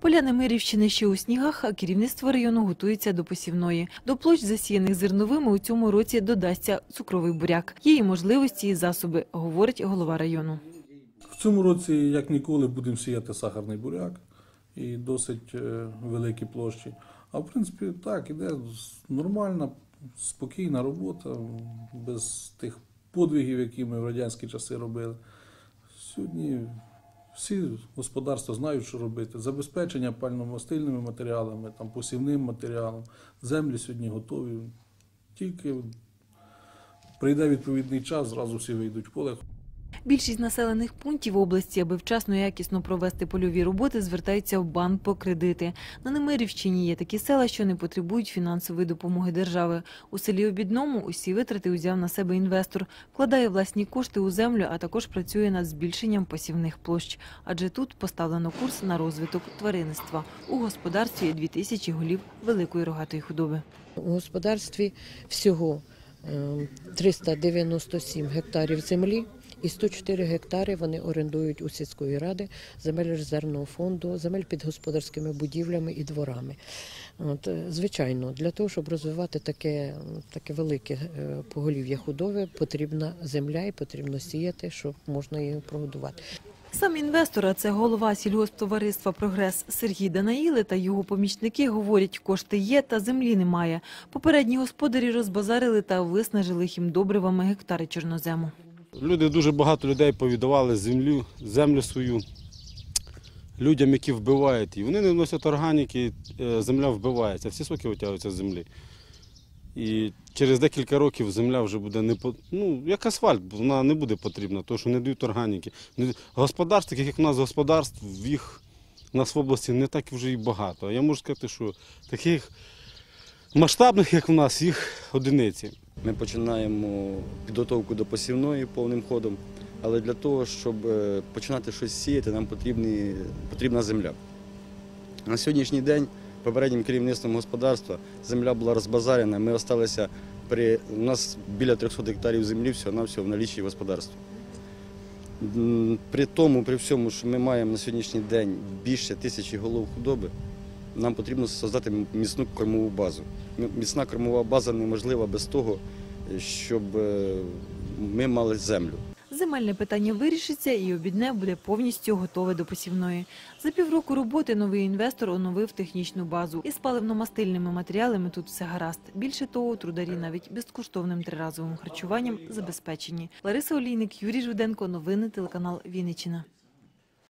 Поля Немирівщини ще у снігах, а керівництво району готується до посівної. До площ, засіяних зерновими, у цьому році додасться цукровий буряк. Є і можливості, і засоби, говорить голова району. В цьому році, як ніколи, будемо сіяти сахарний буряк і досить е, великі площі. А в принципі, так, іде нормальна, спокійна робота, без тих подвигів, які ми в радянські часи робили. Сьогодні всі господарства знають, що робити. Забезпечення пальномастильними матеріалами, там, посівним матеріалом. Землі сьогодні готові. Тільки прийде відповідний час, зразу всі вийдуть в поле. Більшість населених пунктів області, аби вчасно і якісно провести польові роботи, звертаються в банк по кредити. На Немирівщині є такі села, що не потребують фінансової допомоги держави. У селі Обідному усі витрати узяв на себе інвестор, вкладає власні кошти у землю, а також працює над збільшенням посівних площ. Адже тут поставлено курс на розвиток тваринництва. У господарстві є 2000 голів великої рогатої худоби. У господарстві всього е, 397 гектарів землі і 104 гектари вони орендують у сільської ради земель резервного фонду, земель під господарськими будівлями і дворами. От, е, звичайно, для того, щоб розвивати таке, таке велике е, поголів'я худоби, потрібна земля і потрібно сіяти, щоб можна її прогодувати. Сам інвестор, а це голова сільгосптовариства Прогрес Сергій Данаїли та його помічники говорять, кошти є, та землі немає. Попередні господарі розбазарили та виснажили хімдобривами гектари чорнозему. Люди дуже багато людей повідавали землю, землю свою людям, які вбивають її. Вони не вносять органіки, е, земля вбивається, всі соки витягуються з землі. І через декілька років земля вже буде не ну, як асфальт, вона не буде потрібна, тому що не дають органіки. Господарств, таких як в нас господарств, в їх у нас в області не так вже і багато. А я можу сказати, що таких масштабних, як в нас, їх одиниці. Ми починаємо підготовку до посівної повним ходом, але для того, щоб е, починати щось сіяти, нам потрібні, потрібна земля. На сьогоднішній день попереднім керівництвом господарства земля була розбазарена. Ми залишилися при у нас біля 300 гектарів землі всього на всього в налічі господарства. При тому, при всьому, що ми маємо на сьогоднішній день більше тисячі голов худоби, нам потрібно створити міцну кормову базу. Міцна кормова база неможлива без того, щоб е, ми мали землю. Земельне питання вирішиться і обідне буде повністю готове до посівної. За півроку роботи новий інвестор оновив технічну базу. Із паливно-мастильними матеріалами тут все гаразд. Більше того, трударі навіть безкоштовним триразовим харчуванням забезпечені. Лариса Олійник, Юрій Жуденко. Новини телеканал Вінниччина.